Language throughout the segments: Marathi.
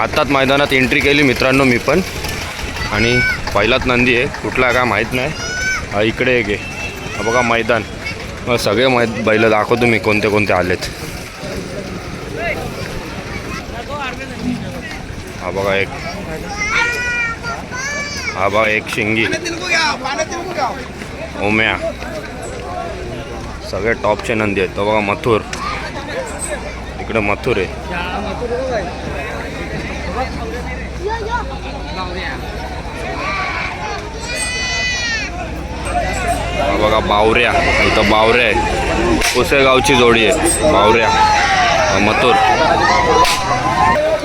आत्ताच मैदानात एंट्री केली मित्रांनो मी पण. आणि पहिलाच नंदी आहे. कुठला का माहीत नाही. हा इकडे एक आहे. हा बघा मैदान. सगळे मै बैल दाखवतो मी कोणते कोणते आलेत. हा बघा एक. हा बघा एक शिंगी. ओम्या. सगळे टॉपचे नंदी आहेत. तो बघा मथुर. इकडे मथुर आहे. बघा बावऱ्या. इथं बावऱ्या आहे पुसेगावची जोडी आहे. बावऱ्या. मथुर.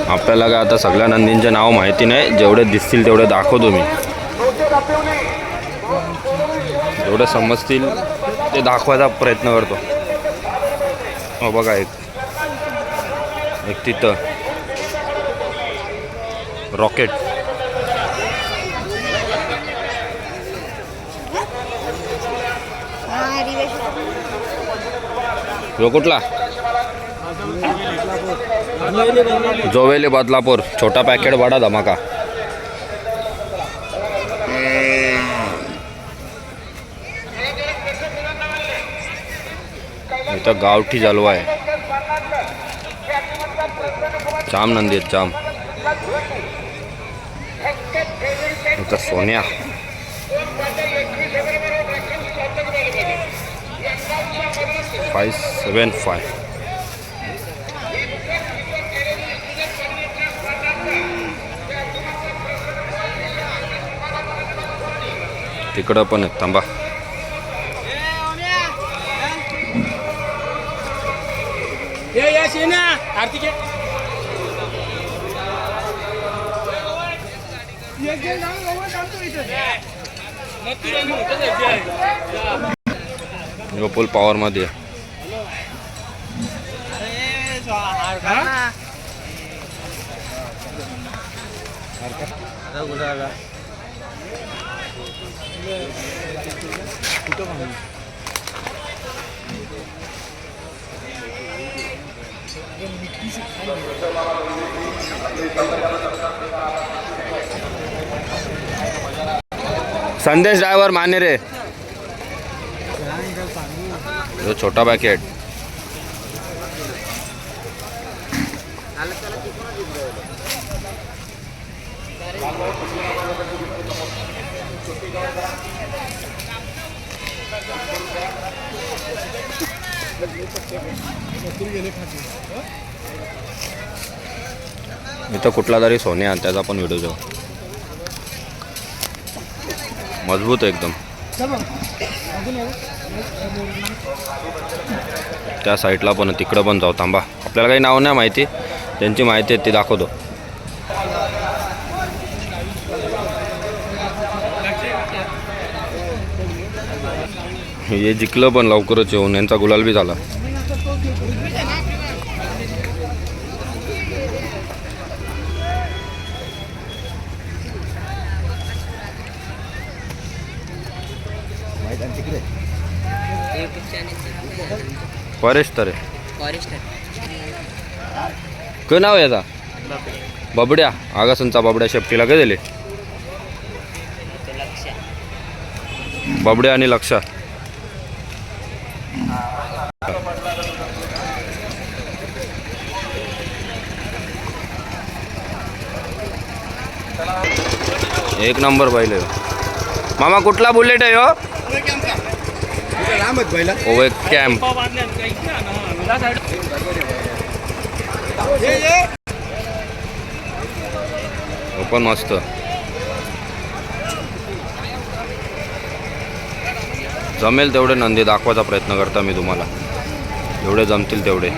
आपल्याला काय आता सगळ्या नंदींचे नाव माहिती नाही. जेवढे दिसतील तेवढे दाखवतो मी. जेवढे समजतील ते दाखवायचा प्रयत्न करतो. हो बघा एक. एक तिथं. रॉकेट ह्यो जोवेली बदलापूर. छोटा पॅकेट बडा धमाका. इथं गावठी जलवा आहे. जाम नंदी जाम. इथं सोन्या. Five seven five. तिकडं पण आहेत थांबा. आरती घे ह्यो फुल पॉवरमध्ये संदेश ड्रायव्हर माने रे. ह्यो छोटा पॅकेट इथं कुठला तरी सोन्या त्याचा पण व्हिडिओ जाऊ मजबूत आहे एकदम. त्या साईडला पण तिकडं पण जाऊ थांबा. आपल्याला काही नाव नाही माहिती. त्यांची माहिती आहे ती दाखवतो. हे जिंकलं पण लवकरच येऊन यांचा गुलाल बी झाला. तर आहे. फॉरेस्टर. काय नाव आहे याचा? बबड्या. आगासनचा बबड्या शेपटीला काय दिले बबड्या आणि लक्ष एक नंबर ह्यो. मामा कुठला बुलेट आहे हो? ओवे कॅम्प हो पण मस्त. जमेल तेवढे नंदी दाखवायचा प्रयत्न करता मी तुम्हाला. जेवढे जमतील तेवढे.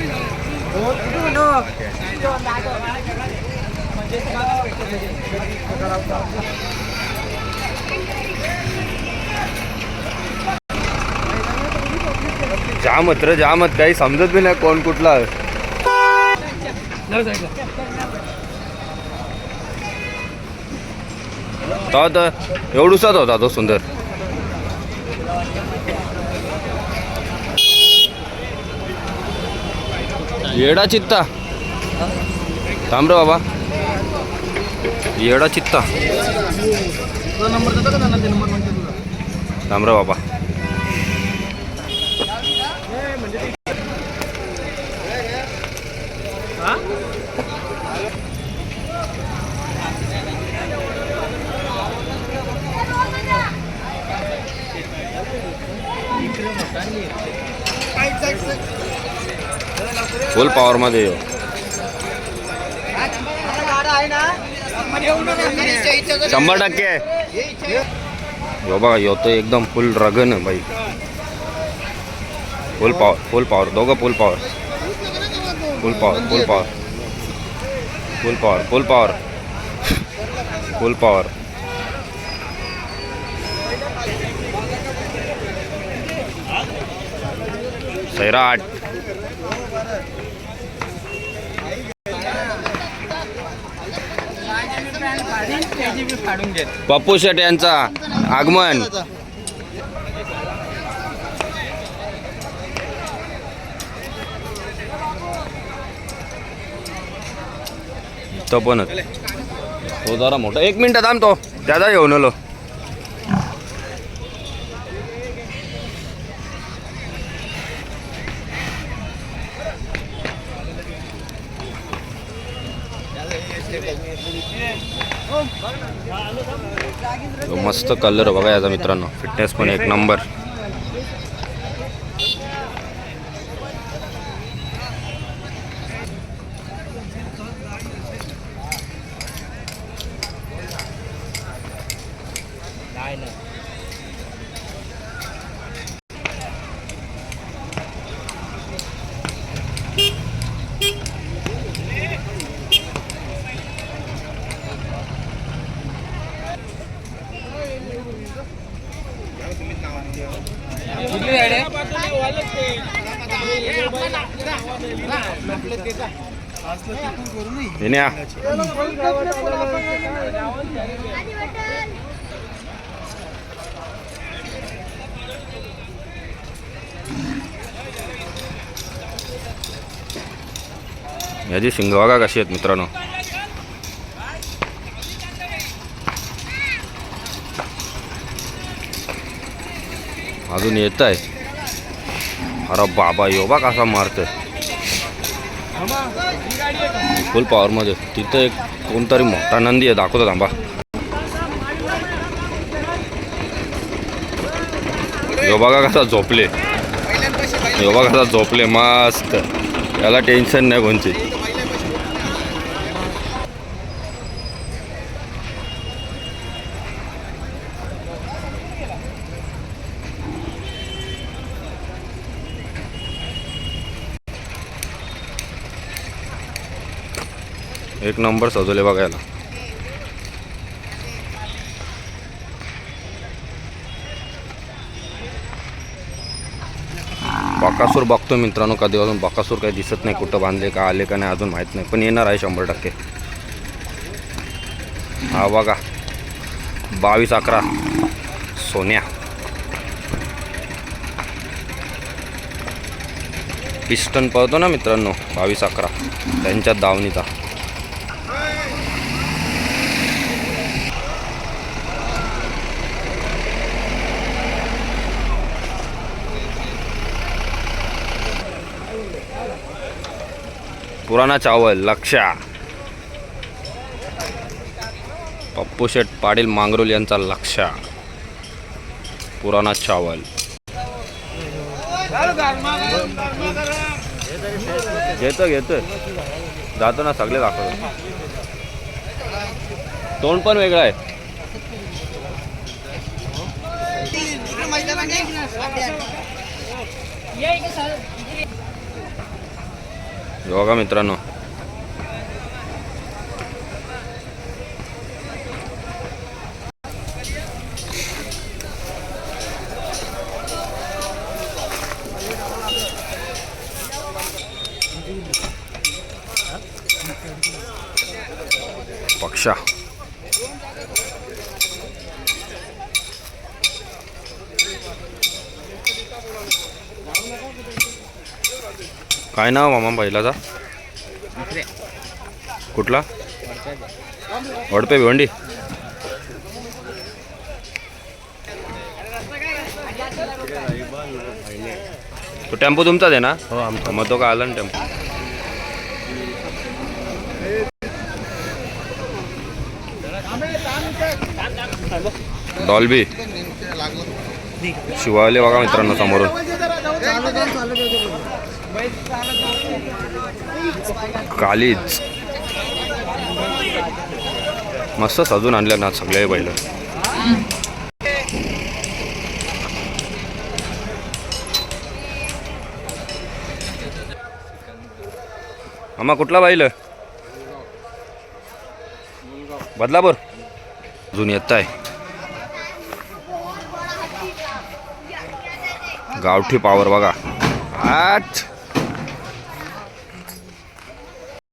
जामत रे जामत. काही समजत बी नाही कोण कुठला. आहे. तो तर एवढूसाच होता तो सुंदर. येडा चित्ता. थांब रे बाबा. येडा चित्ता. थांब रे बाबा. हा फुल पॉवरमध्ये येऊ. शंभर टक्के. हो बघा यो तो एकदम फुल रगन बाई फुल पॉवर फुल पॉवर दोघं full power full power full power full power full power full power Sairat Pappu Shet यांचा आगमन. तो पण तो जरा मोठा. एक मिनटं थांब तो. त्याचा येऊन आलो. तो मस्त कलर बघा याचा मित्रांनो. फिटनेस पण एक नंबर कुठली गाडी आहे विनया याची शिंग बघा कशी आहेत मित्रांनो? अजून येत आहे अरे बाबा योबा कसा मारतोय. फुल पॉवरमध्ये तिथं एक कोणतरी मोठा नंदी आहे. दाखवतो थांबा. यो बघा कसा झोपले. यो बघा कसा झोपले. मस्त. याला टेन्शन नाही कोणची. एक नंबर सजवले बघा याला बकासूर बघतो मित्रांनो कधी अजून बकासूर काही दिसत नाही कुठं बांधले का आले का नाही अजून माहीत नाही पण येणार आहे शंभर टक्के. हा बघा बावीस अकरा सोन्या. पिस्टन पळतो ना मित्रांनो बावीस अकरा त्यांच्या दावणीचा पुराणा चावल लक्षा. पप्पू शेठ पाटील मांगरोल यांचा लक्षा. पुराणा चावल. घेतो घेतो. जातो ना सगळे दाखवतो. तोंड पण वेगळं आहे. हे बघा मित्रांनो पक्षा काय नाव मामा बैलाचा? कुठला? वडपे भिवंडी. तो टेम्पो तुमचाच आहे ना? हो आमचं. मग तो का आला ना टेम्पो. डॉल्बी. शिवाले बघा मित्रांनो समोरून. कालीच मस्त सजून आणल्या ना सगळे बैल. अम्मा कुठला बैल? बदलापूर. अजून येत आहे गावठी पावर बघा. आठ.